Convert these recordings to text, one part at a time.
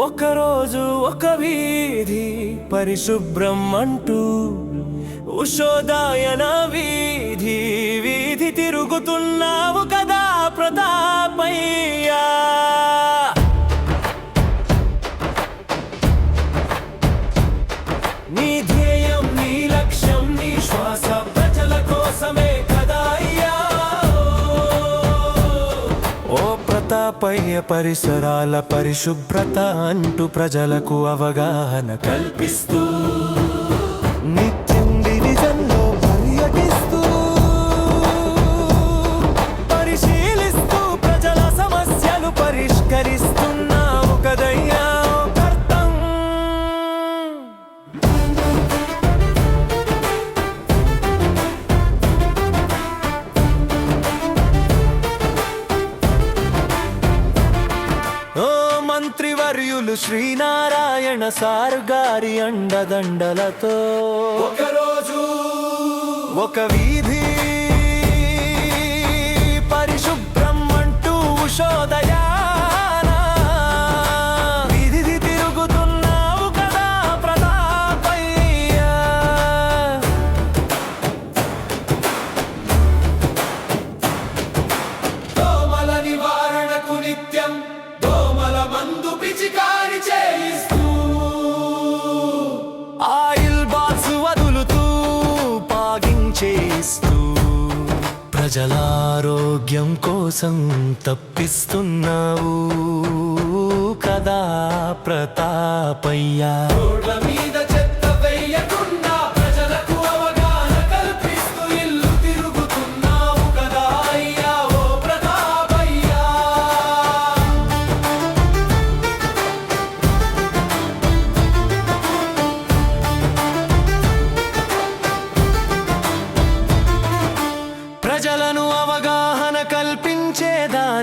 ఒకరోజు ఒక వీధి పరిశుభ్రం అంటూ ఉషోదాయన వీధి వీధి తిరుగుతున్నావు ఓ పరిసరాల పరిశుభ్రత అంటూ ప్రజలకు అవగాహన కల్పిస్తూ మంత్రివర్యులు శ్రీనారాయణ సారు గారి అండదండలతో ఒకరోజు ఒక వీధి పిచికారి చేయిస్తూ ఆయిల్ బాక్స్ వదులుతూ పాగించేస్తూ ప్రజలారోగ్యం కోసం తప్పిస్తున్నావు కదా ప్రతాపయ్యా.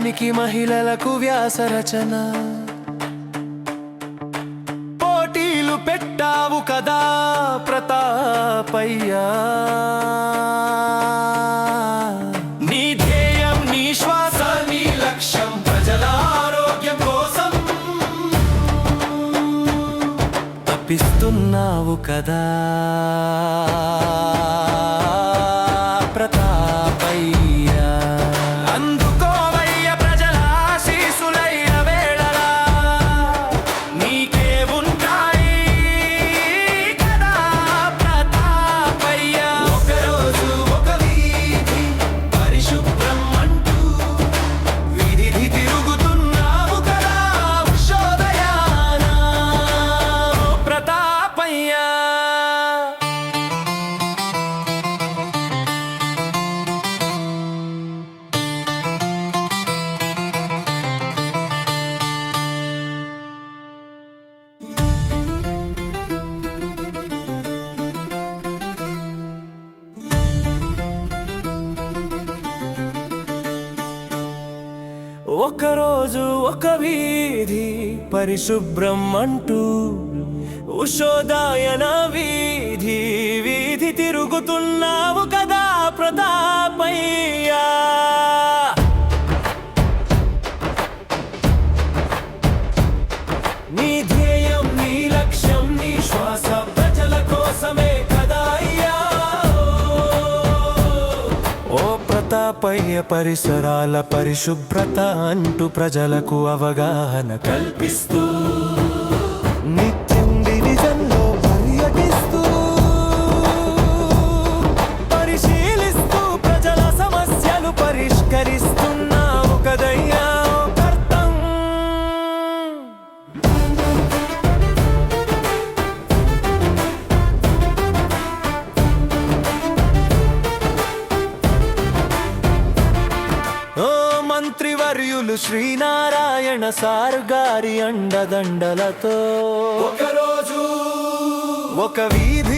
దేశానికి మహిళలకు వ్యాస రచన. పోటీలు పెట్టావు కదా ప్రతాపయ్యా. నీ ధ్యేయం నీ శ్వాస నీ లక్ష్యం ప్రజల ఆరోగ్యం కోసం తప్పిస్తున్నావు కదా. ఒకరోజు ఒక వీధి పరిశుభ్రం అంటూ ఉషోదాయన వీధి వీధి తిరుగుతున్నావు కదా ప్రతాపయ్యా. నీ ధ్యేయం నీ లక్ష్యం నీ శ్వాస ప్రజల కోసమే కదా అయ్యా. ఓ ప్రతాపయ్య పరిసరాల పరిశుభ్రత అంటూ ప్రజలకు అవగాహన కల్పిస్తూ శ్రీనారాయణ సారు గారి అండదండలతో ఒకరోజు ఒక వీధి